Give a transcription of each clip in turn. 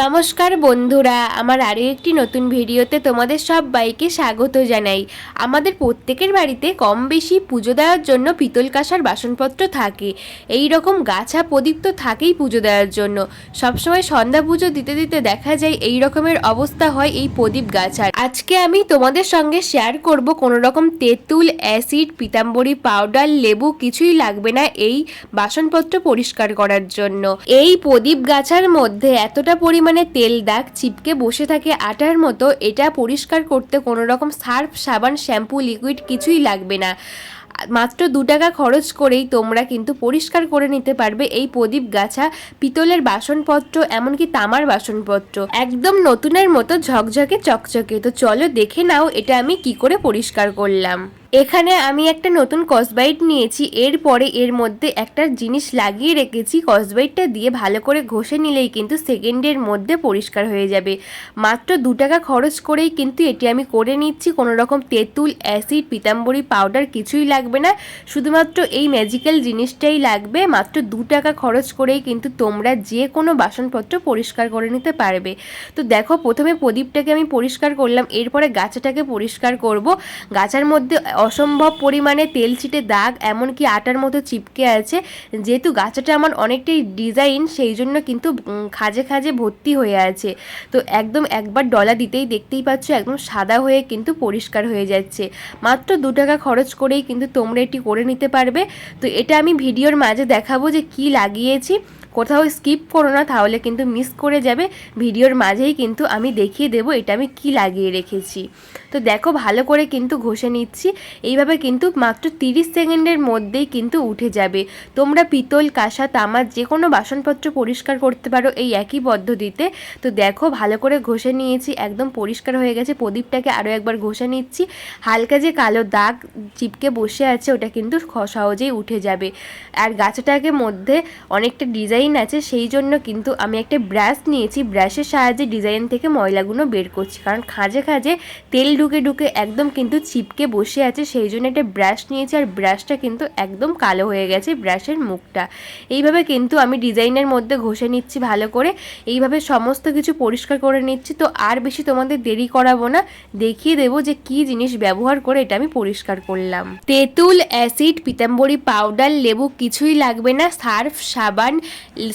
নমস্কার বন্ধুরা, আমার আরও একটি নতুন ভিডিওতে তোমাদের সব বাইকে স্বাগত জানাই। আমাদের প্রত্যেকের বাড়িতে কম বেশি পুজো দেওয়ার জন্য পিতল কাঁসার বাসনপত্র থাকে। এই রকম গাছা প্রদীপ তো থাকেই পুজো দেওয়ার জন্য। সবসময় সন্ধ্যা পুজো দিতে দিতে দেখা যায় এই রকমের অবস্থা হয় এই প্রদীপ গাছার। আজকে আমি তোমাদের সঙ্গে শেয়ার করব কোনো রকম তেঁতুল অ্যাসিড পিতাম্বরী পাউডার লেবু কিছুই লাগবে না এই বাসনপত্র পরিষ্কার করার জন্য। এই প্রদীপ গাছার মধ্যে এতটা পরিমাণে তেল দাগ চিপকে বসে থাকে আটার মতো, এটা পরিষ্কার করতে কোনো রকম সার্ফ, সাবান, শ্যাম্পু, লিকুইড কিছুই লাগবে না। মাত্র দু টাকা খরচ করেই তোমরা কিন্তু পরিষ্কার করে নিতে পারবে এই প্রদীপ গাছা, পিতলের বাসনপত্র, এমনকি তামার বাসনপত্র। একদম নতুনের মতো ঝকঝকে চকচকে। তো চলো দেখে নাও এটা আমি কি করে পরিষ্কার করলাম। এখানে আমি একটা নতুন কসবাইট নিয়েছি। এরপরে এর মধ্যে একটা জিনিস লাগিয়ে রেখেছি। কসবাইটটা দিয়ে ভালো করে ঘষে নিলেই কিন্তু সেকেন্ডের মধ্যে পরিষ্কার হয়ে যাবে। মাত্র দু টাকা খরচ করেই কিন্তু এটি আমি করে নিচ্ছি। কোনো রকম তেঁতুল অ্যাসিড পিতাম্বরী পাউডার কিছুই লাগবে না। শুধুমাত্র এই ম্যাজিক্যাল জিনিসটাই লাগবে। মাত্র দু টাকা খরচ করেই কিন্তু তোমরা যে কোনো বাসনপত্র পরিষ্কার করে নিতে পারবে। তো দেখো, প্রথমে প্রদীপটাকে আমি পরিষ্কার করলাম। এরপরে গাছাটাকে পরিষ্কার করব। গাছার মধ্যে অসম্ভব পরিমাণে তেল ছিটে দাগ, এমনকি আটার মতো চিপকে আছে। যেহেতু গাছাটা আমার অনেকটাই ডিজাইন, সেই জন্য কিন্তু খাজে খাজে ভর্তি হয়ে আছে। তো একদম একবার ডলা দিতেই দেখতেই পাচ্ছ, একদম সাদা হয়ে কিন্তু পরিষ্কার হয়ে যাচ্ছে। মাত্র দু টাকা খরচ করেই কিন্তু তোমরা এটি করে নিতে পারবে। তো এটা আমি ভিডিওর মাঝে দেখাবো যে কি লাগিয়েছি। কোথাও স্কিপ করো না, তাহলে কিন্তু মিস করে যাবে। ভিডিওর মাঝেই কিন্তু আমি দেখিয়ে দেবো এটা আমি কি লাগিয়ে রেখেছি। তো দেখো ভালো করে কিন্তু ঘষে নিচ্ছি। এইভাবে কিন্তু মাত্র তিরিশ সেকেন্ডের মধ্যেই কিন্তু উঠে যাবে। তোমরা পিতল, কাঁসা তামার যে কোনো বাসনপত্র পরিষ্কার করতে পারো এই একই পদ্ধতিতে। তো দেখো ভালো করে ঘষে নিয়েছি, একদম পরিষ্কার হয়ে গেছে। প্রদীপটাকে আরও একবার ঘষে নিচ্ছি। হালকা যে কালো দাগ চিপকে বসে আছে, ওটা কিন্তু সহজেই উঠে যাবে। আর গাছটাকে মধ্যে অনেকটা ডিজাইন আছে, সেই জন্য কিন্তু আমি একটা ব্রাশ নিয়েছি। ব্রাশের সাহায্যে ডিজাইন থেকে ময়লাগুলো বের করছি। কারণ খাঁজে খাঁজে তেল ঢুকে ঢুকে একদম কিন্তু চিপকে বসে আছে, সেই জন্য একটা ব্রাশ নিয়েছি আর ব্রাশটা কিন্তু একদম কালো হয়ে গেছে ব্রাশের মুখটা। এইভাবে কিন্তু আমি ডিজাইনের মধ্যে ঘষে নিচ্ছি ভালো করে। এইভাবে সমস্ত কিছু পরিষ্কার করে নিচ্ছি। তো আর বেশি তোমাদের দেরি করাবো না, দেখিয়ে দেবো যে কি জিনিস ব্যবহার করে এটা আমি পরিষ্কার করলাম। তেঁতুল অ্যাসিড পিতাম্বরী পাউডার লেবু কিছুই লাগবে না, সার্ফ, সাবান,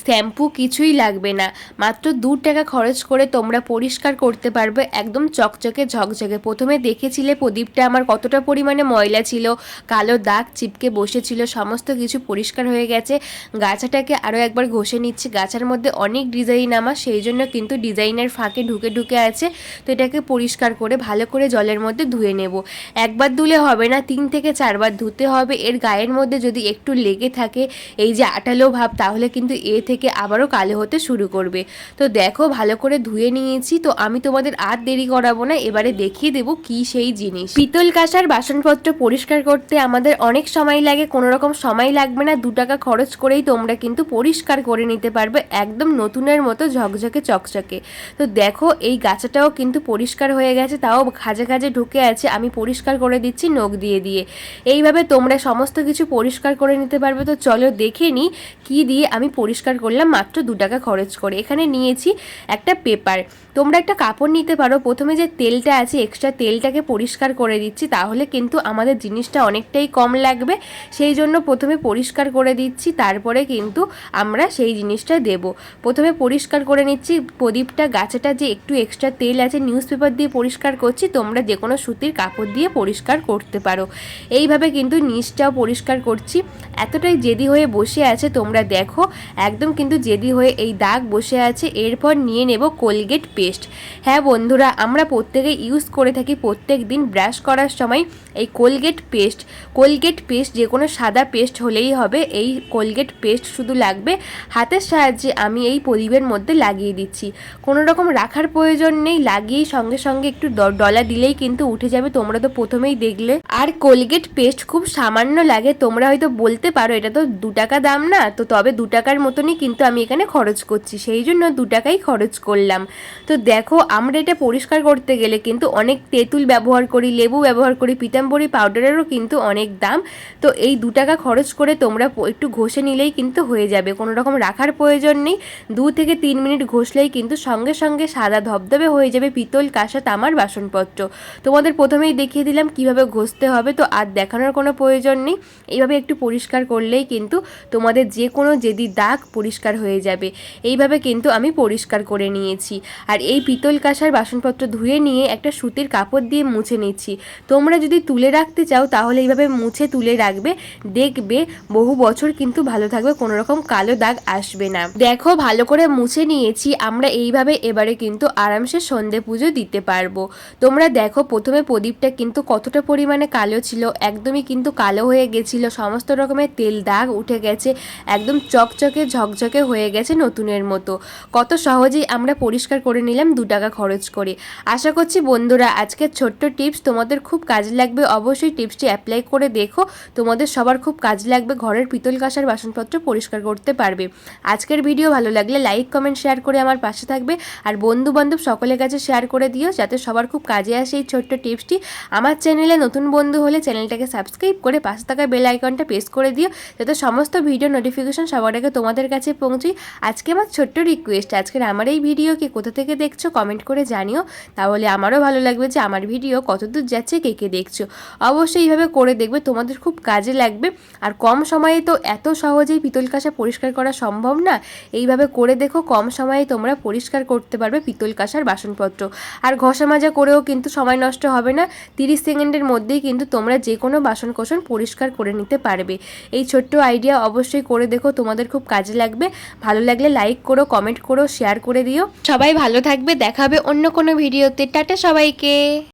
শ্যাম্পু কিছুই লাগবে না। মাত্র দু টাকা খরচ করে তোমরা পরিষ্কার করতে পারবে, একদম চকচকে ঝকঝকে প্রথমে দেখেছিলে প্রদীপটা আমার কতটা পরিমাণে ময়লা ছিল, কালো দাগ চিপকে বসেছিল, সমস্ত কিছু পরিষ্কার হয়ে গেছে। গাছাটাকে আরও একবার ঘষে নিচ্ছি। গাছার মধ্যে অনেক ডিজাইন আমার, সেই জন্য কিন্তু ডিজাইনের ফাঁকে ঢুকে ঢুকে আছে। তো এটাকে পরিষ্কার করে, ভালো করে জলের মধ্যে ধুয়ে নেব। একবার ধুলে হবে না, তিন থেকে চারবার ধুতে হবে। এর গায়ের মধ্যে যদি একটু লেগে থাকে এই যে আটালো ভাব, তাহলে কিন্তু এ থেকে আবারও কালো হতে শুরু করবে। তো দেখো, ভালো করে ধুয়ে নিয়েছি। তো আমি তোমাদের আর দেরি করাবো না, এবারে দেখিয়ে দেবো কি সেই জিনিস। পিতল কাঁসার বাসনপত্র পরিষ্কার করতে আমাদের অনেক সময় লাগে, কোনো রকম সময় লাগবে না, দু টাকা খরচ করেই তোমরা কিন্তু পরিষ্কার করে নিতে পারবে একদম নতুনের মতো ঝকঝকে চকচকে। তো দেখো, এই গাছাটাও কিন্তু পরিষ্কার হয়ে গেছে, তাও খাজে খাজে ঢুকে আছে, আমি পরিষ্কার করে দিচ্ছি নখ দিয়ে দিয়ে। এইভাবে তোমরা সমস্ত কিছু পরিষ্কার করে নিতে পারবে, তো চলো দেখে নিই কী দিয়ে আমি পরিষ্কার করলাম মাত্র দু টাকা খরচ করে। এখানে নিয়েছি একটা পেপার, তোমরা একটা কাপড় নিতে পারো, প্রথমে যে তেলটা আছে এক্সট্রা তেলটাকে পরিষ্কার করে দিচ্ছি, তাহলে কিন্তু আমাদের জিনিসটা অনেকটাই কম লাগবে। সেই জন্য প্রথমে পরিষ্কার করে দিচ্ছি, তারপরে কিন্তু আমরা সেই জিনিসটা দেব। প্রথমে পরিষ্কার করে নিচ্ছি, প্রদীপটা, গাছেটা যে একটু এক্সট্রা তেল আছে নিউজ পেপার দিয়ে পরিষ্কার করছি, তোমরা যে কোনো সুতির কাপড় দিয়ে পরিষ্কার করতে পারো। এইভাবে কিন্তু নিচটাও পরিষ্কার করছি। এতটাই জেদি হয়ে বসে আছে, তোমরা দেখো। একদম কিন্তু জেদি হয়ে এই দাগ বসে আছে। এরপর নিয়ে নেব কোলগেট পেস্ট হ্যাঁ বন্ধুরা, আমরা প্রত্যেকে ইউজ করে থাকি প্রত্যেক দিন ব্রাশ করার সময় এই কোলগেট পেস্ট কোলগেট পেস্ট যে কোনো সাদা পেস্ট হলেই হবে, এই কোলগেট পেস্ট শুধু লাগবে হাতের সাহায্যে আমি এই প্রদীপের মধ্যে লাগিয়ে দিচ্ছি। কোনো রকম রাখার প্রয়োজন নেই, লাগিয়েই সঙ্গে সঙ্গে একটু ডলা দিলেই কিন্তু উঠে যাবে, তোমরা তো প্রথমেই দেখলে। আর কোলগেট পেস্ট খুব সামান্য লাগে, তোমরা হয়তো বলতে পারো, এটা তো দু টাকা দাম না, তো তবে দু টাকার মতনই কিন্তু আমি এখানে খরচ করছি, সেই জন্য দু টাকাই খরচ করলাম। তো দেখো, আমরা এটা পরিষ্কার করতে গেলে কিন্তু অনেক তেঁতুল ব্যবহার করি, লেবু ব্যবহার করি, পিতাম্বরী পাউডারেরও কিন্তু অনেক দাম। তো এই দু টাকা খরচ করে তোমরা একটু ঘষে নিলেই কিন্তু হয়ে যাবে। কোনো রকম রাখার প্রয়োজন নেই। দু থেকে তিন মিনিট ঘষলেই কিন্তু সঙ্গে সঙ্গে সাদা ধবধবে হয়ে যাবে পিতল, কাঁসা, তামার বাসনপত্র। তোমাদের প্রথমেই দেখিয়ে দিলাম কীভাবে ঘষতে হবে, তো আর দেখানোর কোনো প্রয়োজন নেই। এইভাবে একটু পরিষ্কার করলেই কিন্তু তোমাদের যে কোনো যেদি দাগ পরিষ্কার হয়ে যাবে। এইভাবে কিন্তু আমি পরিষ্কার করে নিয়েছি। আর এই পিতল, কাঁসার বাসনপত্র ধুয়ে নিয়ে একটা সুতির কাপড় দিয়ে মুছে নিচ্ছি। তোমরা যদি তুলে রাখতে চাও, তাহলে এইভাবে মুছে তুলে রাখবে। দেখবে বহু বছর কিন্তু ভালো থাকবে কোনো রকম কালো দাগ আসবে না। দেখো, ভালো করে মুছে নিয়েছি, আমরা এইভাবে এবারে কিন্তু আরামসে সন্ধে পুজো দিতে পারব। তোমরা দেখো, প্রথমে প্রদীপটা কিন্তু কতটা পরিমাণে কালো ছিল, একদমই কিন্তু কালো হয়ে গেছিল, সমস্ত রকমের তেল দাগ উঠে গেছে, একদম চকচকে, ঝকঝকে হয়ে গেছে নতুনের মতো। কত সহজেই আমরা পরিষ্কার করে নিলাম দু টাকা খরচ করে। আশা করছি বন্ধুরা আজকের ছোট্ট টিপস তোমাদের খুব কাজে লাগবে। অবশ্যই টিপসটি অ্যাপ্লাই করে দেখো। তোমাদের সবার খুব কাজে লাগবে, ঘরের পিতল কাঁসার বাসনপত্র পরিষ্কার করতে পারবে। আজকের ভিডিও ভালো লাগলে লাইক কমেন্ট শেয়ার করে আমার পাশে থাকবে। আর বন্ধু বান্ধব সকলের কাছে শেয়ার করে দিও, যাতে সবার খুব কাজে আসে এই ছোট্ট টিপসটি। আমার চ্যানেলে নতুন বন্ধু হলে চ্যানেলটাকে সাবস্ক্রাইব করে পাশে থাকা বেল আইকনটা প্রেস করে দিও, যাতে সমস্ত ভিডিও নোটিফিকেশন সবার আগে তোমাদের কাছে পৌঁছই আজকে আমার ছোট্ট রিকোয়েস্ট আজকের আমার এই ভিডিওকে কোথা থেকে দেখছ কমেন্ট করে জানিও। তাহলে আমারও ভালো লাগবে। যে আমার ভিডিও কতদূর যাচ্ছে, কে কে দেখছ? অবশ্যই এইভাবে করে দেখবে, তোমাদের খুব কাজে লাগবে। আর কম সময়ে তো এত সহজেই পিতল কাঁসা পরিষ্কার করা সম্ভব না। এইভাবে করে দেখো, কম সময়ে তোমরা পরিষ্কার করতে পারবে পিতল কাঁসার বাসনপত্র। আর ঘষা মাজা করেও কিন্তু সময় নষ্ট হবে না। তিরিশ সেকেন্ডের মধ্যেই কিন্তু তোমরা যে কোনো বাসন পরিষ্কার করে নিতে পারবে। এই ছোট্ট আইডিয়া অবশ্যই করে দেখো, তোমাদের খুব কাজে লাগবে। ভালো লাগলে লাইক করো কমেন্ট করো শেয়ার করে দিও। সবাই ভালো থাকবে দেখাবে অন্য কোনো ভিডিওতে টাটা সবাইকে! Bye.